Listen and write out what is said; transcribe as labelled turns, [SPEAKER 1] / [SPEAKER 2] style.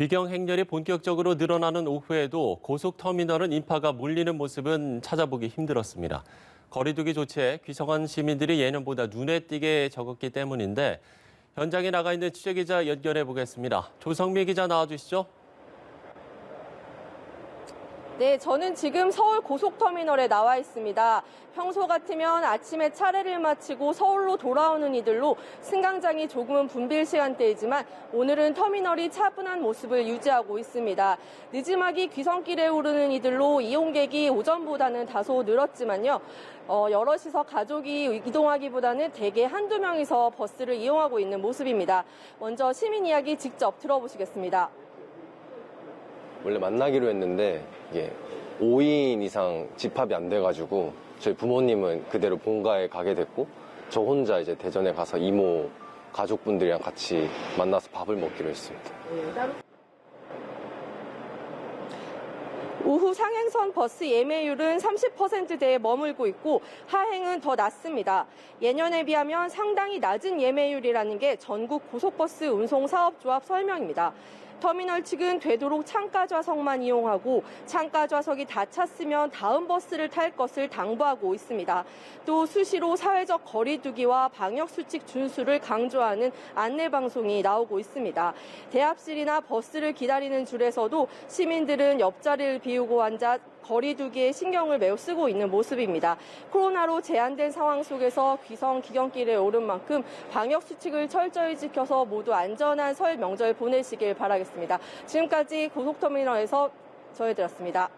[SPEAKER 1] 귀경 행렬이 본격적으로 늘어나는 오후에도 고속터미널은 인파가 몰리는 모습은 찾아보기 힘들었습니다. 거리두기 조치에 귀성한 시민들이 예년보다 눈에 띄게 적었기 때문인데 현장에 나가 있는 취재기자 연결해 보겠습니다. 조성미 기자 나와주시죠.
[SPEAKER 2] 네, 저는 지금 서울 고속터미널에 나와 있습니다. 평소 같으면 아침에 차례를 마치고 서울로 돌아오는 이들로 승강장이 조금은 붐빌 시간대이지만 오늘은 터미널이 차분한 모습을 유지하고 있습니다. 늦지막이 귀성길에 오르는 이들로 이용객이 오전보다는 다소 늘었지만요. 어, 여럿이서 가족이 이동하기보다는 대개 한두 명이서 버스를 이용하고 있는 모습입니다. 먼저 시민 이야기 직접 들어보시겠습니다.
[SPEAKER 3] 원래 만나기로 했는데 이게 5인 이상 집합이 안 돼가지고 저희 부모님은 그대로 본가에 가게 됐고 저 혼자 이제 대전에 가서 이모 가족분들이랑 같이 만나서 밥을 먹기로 했습니다.
[SPEAKER 2] 오후 상행선 버스 예매율은 30%대에 머물고 있고 하행은 더 낮습니다. 예년에 비하면 상당히 낮은 예매율이라는 게 전국 고속버스 운송사업조합 설명입니다. 터미널 측은 되도록 창가 좌석만 이용하고 창가 좌석이 다 찼으면 다음 버스를 탈 것을 당부하고 있습니다. 또 수시로 사회적 거리두기와 방역 수칙 준수를 강조하는 안내 방송이 나오고 있습니다. 대합실이나 버스를 기다리는 줄에서도 시민들은 옆자리를 비우고 앉아 거리두기에 신경을 매우 쓰고 있는 모습입니다. 코로나로 제한된 상황 속에서 귀성 기경길에 오른 만큼 방역 수칙을 철저히 지켜서 모두 안전한 설 명절 보내시길 바라겠습니다. 지금까지 고속터미널에서 전해드렸습니다.